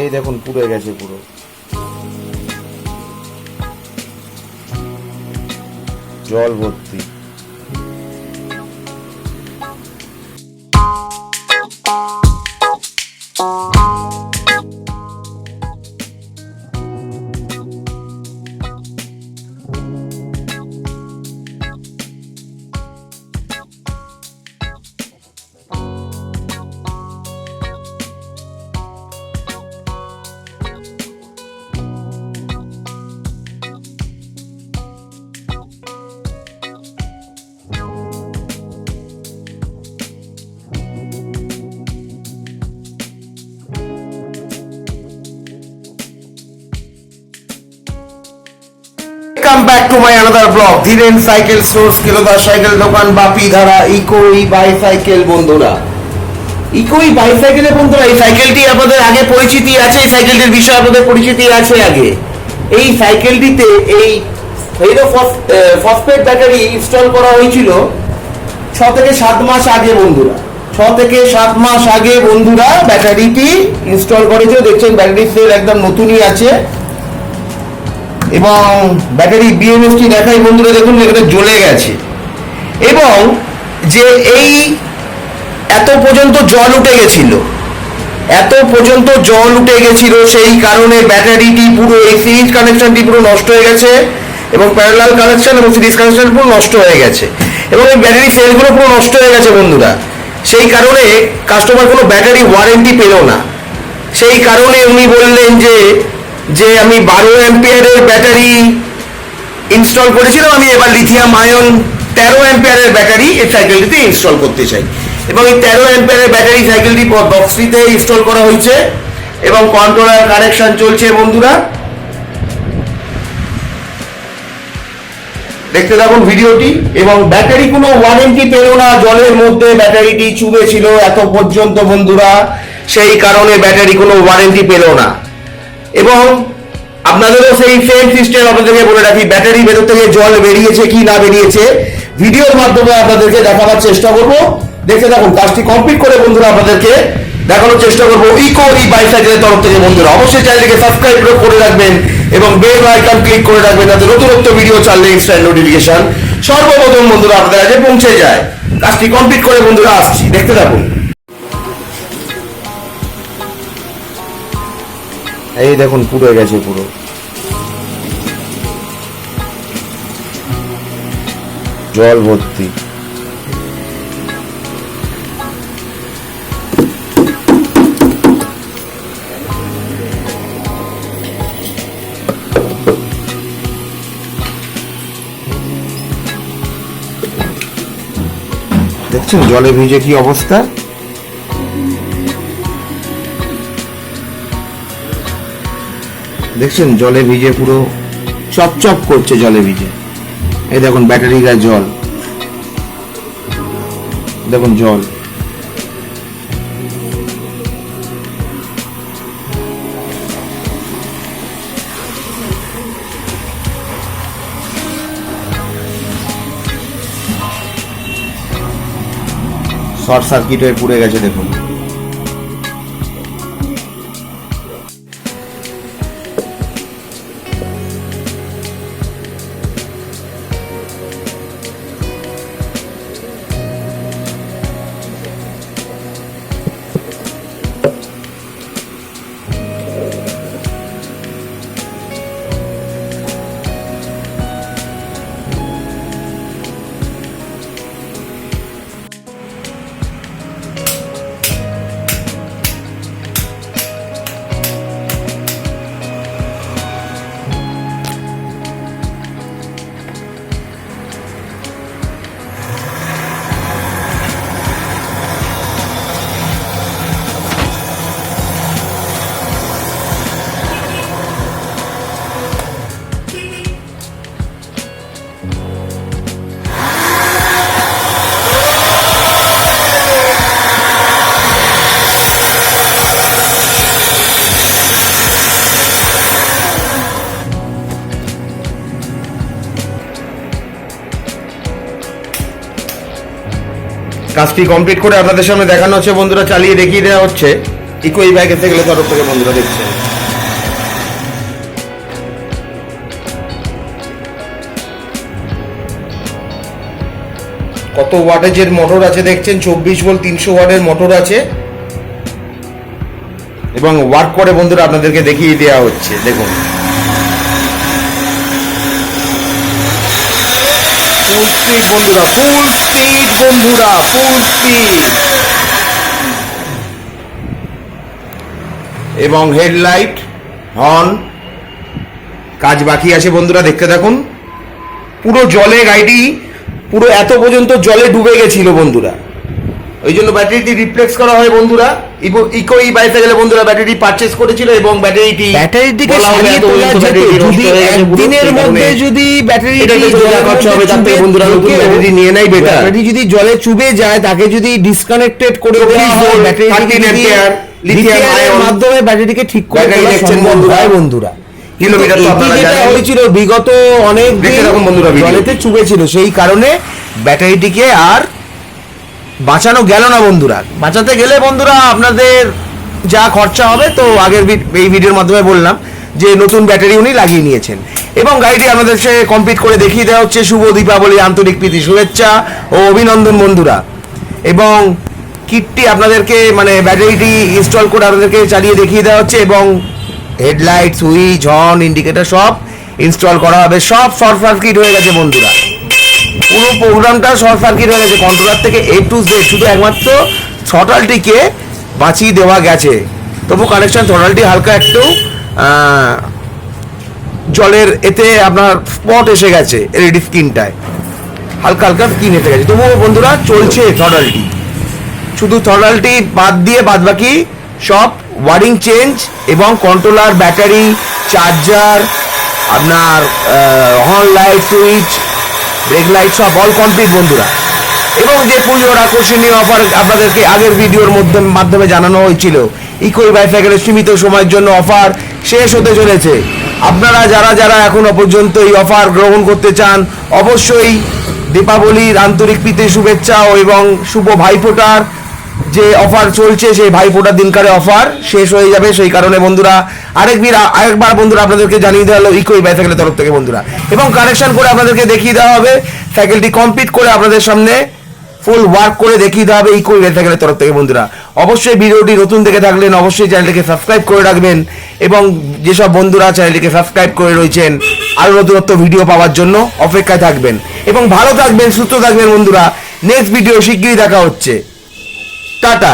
এই দেখুন পুড়ে গেছে পুরো। জল ভর্তি। Back to my another blog. Dhiren cycle source, কেলোদা cycle দোকান, বাপি ধারা ইকোই বাইসাইকেল বন্ধুরা। ইকোই বাইসাইকেলের বন্ধুরা, এই সাইকেলটি আপনাদের আগে পরিচিতি আছে, এই সাইকেলটির বিষয়ে আপনাদের পরিচিতি আছে আগে। এই সাইকেলটিতে এই হেরো ফসফেট ব্যাটারি ইনস্টল করা হয়েছিল ছ থেকে সাত মাস আগে বন্ধুরা। ছ থেকে সাত মাস আগে বন্ধুরা ব্যাটারিটি ইনস্টল করেছে। দেখছেন ব্যাটারি সেল একদম নতুনই আছে। এবং ব্যাটারি বিএমএসটি দেখাই বন্ধুরা, দেখুন এটা জ্বলে গেছে। এবং যে এই এত পর্যন্ত জল উঠে গেছিল, এত পর্যন্ত জল উঠে গেছিল, সেই কারণে ব্যাটারিটি পুরো, এই সিরিজ কানেকশনটি পুরো নষ্ট হয়ে গেছে এবং প্যারালাল কানেকশন এবং সিরিজ কানেকশন পুরো নষ্ট হয়ে গেছে। এবং এই ব্যাটারি সেলগুলো পুরো নষ্ট হয়ে গেছে বন্ধুরা। সেই কারণে কাস্টমার কোনো ব্যাটারি ওয়ারেন্টি পেল না। সেই কারণে উনি বললেন যে যে আমি বারো অ্যাম্পিয়ারের ব্যাটারি ইনস্টল করেছিলাম, আমি এবার লিথিয়াম আয়ন তেরো অ্যাম্পিয়ারের ব্যাটারি এই সাইকেলটিতে ইনস্টল করতে চাই। এবং এই তেরো অ্যাম্পিয়ারের ব্যাটারি সাইকেলটি বক্সটিতে ইনস্টল করা হয়েছে এবং কন্ট্রোলার কানেকশন চলছে, বন্ধুরা। দেখতে থাকুন ভিডিওটি, এবং ব্যাটারি কোনো ওয়ারেন্টি পেল না, জলের মধ্যে ব্যাটারিটি চুবে ছিল এত পর্যন্ত, বন্ধুরা। সেই কারণে ব্যাটারি কোনো ওয়ারেন্টি পেল না। এবং আপনাদেরও সেই সেম সিস্টেম আপনাদেরকে বলে রাখি ব্যাটারি ভেতর থেকে জল বেরিয়েছে কি না বেরিয়েছে। ভিডিওর মাধ্যমে আপনাদেরকে দেখাবার চেষ্টা করব। দেখতে থাকুন, কাজটি কমপ্লিট করে বন্ধুরা আপনাদেরকে দেখানোর চেষ্টা করব। ইকো ই বাইসাইকেলের তরফ থেকে বন্ধুরা, অবশ্যই চ্যানেলটিকে সাবস্ক্রাইব করে রাখবেন এবং বেল আইকন ক্লিক করে রাখবেন যাতে নতুন নতুন ভিডিও চাললে ইনস্ট্যান্ট নোটিফিকেশন সর্বপ্রথম বন্ধুরা আপনাদের কাছে পৌঁছে যায়। কাজটি কমপ্লিট করে বন্ধুরা, আসছি। দেখতে থাকুন। এই দেখুন পুড়ে গেছে পুরো। জল ভর্তি। দেখছেন জলে ভিজে কি অবস্থা? দেখছেন জলে ভিজে পুরো চপচপ করছে জলে ভিজে। এই দেখুন ব্যাটারি গায়ে জল। দেখুন জল। শর্ট সার্কিট হয়ে পুড়ে গেছে, দেখুন। কাজটি কমপ্লিট করে আপনাদের সামনে দেখানো হচ্ছে। বন্ধুরা, চালিয়ে দেখিয়ে দেওয়া হচ্ছে। ইকো এই বাইক এসে গেলে তরফ থেকে বন্ধুরা দেখছেন কত ওয়াটেজের মোটর আছে দেখছেন? চব্বিশ ভোল্ট তিনশো ওয়াটের মোটর আছে। এবং ওয়ার্ক করে বন্ধুরা আপনাদেরকে দেখিয়ে দেওয়া হচ্ছে। দেখুন। ফুল স্পিড বন্ধুরা ফুল স্পিড বন্ধুরা ফুল স্পিড এবং হেডলাইট হর্ন কাজ বাকি আছে বন্ধুরা, দেখতে থাকুন। পুরো জলে গাড়িটি, পুরো এত পর্যন্ত জলে ডুবে গেছিল বন্ধুরা। ওই জন্য ব্যাটারিটি রিপ্লেস করা হয় বন্ধুরা ইকো- ই বাইসাইকেলে বন্ধুরা ব্যাটারি পারচেস করেছিল এবং ব্যাটারিটি বলা হবে সারিয়ে তোলা যেত যদি একদিনের মধ্যে যদি ব্যাটারি হবে থেকে বন্ধুরা নতুন ব্যাটারি নিয়ে নেয় better। ব্যাটারি যদি জলে চুবে যায় তাকে যদি ডিসকানেক্টেড করে দেওয়া হয় volt, ব্যাটারিটিকে 13 যদি ampere, lithium lithium-এর ion, মাধ্যমে ব্যাটারিটিকে ঠিক করে ব্যাটারি দেখছেন সম্ভব বন্ধুরা। বন্ধুরা কিলোমিটার তো আপনারা জানেন। হয়েছিল বিগত অনেক দিন বন্ধুরা চুবেছিল সেই কারণে ব্যাটারিটিকে আর বাঁচানো গেল না বন্ধুরা। বাঁচাতে গেলে বন্ধুরা আপনাদের যা খরচা হবে, তো আগের এই ভিডিওর মাধ্যমে বললাম যে নতুন ব্যাটারি উনি লাগিয়ে নিয়েছেন। এবং গাড়িটি আমাদের সে কমপ্লিট করে দেখিয়ে দেওয়া হচ্ছে। শুভ দীপাবলি, আন্তরিক প্রীতি, শুভেচ্ছা ও অভিনন্দন বন্ধুরা। এবং কিটটি আপনাদেরকে মানে ব্যাটারিটি ইনস্টল করে আপনাদেরকে চালিয়ে দেখিয়ে দেওয়া হচ্ছে এবং হেডলাইট সুইচ হর্ন ইন্ডিকেটার সব ইনস্টল করা হবে। সব শর্ট সার্কিট হয়ে গেছে বন্ধুরা। পুরো প্রোগ্রামটা শর্ট সার্কিট হয়ে গেছে। কন্ট্রোলার থেকে এ টু জেড শুধু একমাত্র থ্রটালটিকে বাঁচিয়ে দেওয়া গেছে। তবু কানেকশন থ্রটালটি হালকা একটু জলের এতে আপনার স্পট এসে গেছে এলইডি স্ক্রিনটায় হালকা হালকা স্ক্রিন এসে গেছে। তবুও বন্ধুরা চলছে থ্রটালটি। শুধু থ্রটালটি বাদ দিয়ে বাদ বাকি সব ওয়ারিং চেঞ্জ এবং কন্ট্রোলার ব্যাটারি চার্জার আপনার horn light switch brake light সব অল কমপ্লিট বন্ধুরা। এবং যে পুজোর আকর্ষণীয় অফার আপনাদেরকে আগের ভিডিওর মধ্যে মাধ্যমে জানানো হয়েছিল ইকোই বাইসাইকেলের সীমিত সময়ের জন্য অফার শেষ হতে চলেছে। আপনারা যারা যারা এখনও পর্যন্ত এই অফার গ্রহণ করতে চান, অবশ্যই দীপাবলির আন্তরিক প্রীতি, শুভেচ্ছা এবং শুভ ভাইফোঁটার যে অফার চলছে, সেই ভাইফোঁটার দিনকারে অফার শেষ হয়ে যাবে। সেই কারণে বন্ধুরা আরেকবার আরেকবার বন্ধুরা আপনাদেরকে জানিয়ে দেওয়া হলো ইকোই বাইসাইকেলের তরফ থেকে বন্ধুরা। এবং কানেকশন করে আপনাদেরকে দেখিয়ে দেওয়া হবে সাইকেলটি কমপ্লিট করে আপনাদের সামনে ফুল ওয়ার্ক করে দেখিয়ে দেওয়া হবে ইকোই বাইসাইকেলের তরফ থেকে বন্ধুরা। অবশ্যই ভিডিওটি নতুন দেখে থাকলেন অবশ্যই চ্যানেলটিকে সাবস্ক্রাইব করে রাখবেন এবং যেসব বন্ধুরা চ্যানেলটিকে সাবস্ক্রাইব করে রয়েছেন, আরও নতুনত্ব ভিডিও পাওয়ার জন্য অপেক্ষায় থাকবেন। এবং ভালো থাকবেন, সুস্থ থাকবেন বন্ধুরা। নেক্সট ভিডিও শিগগিরই দেখা হচ্ছে। టాటా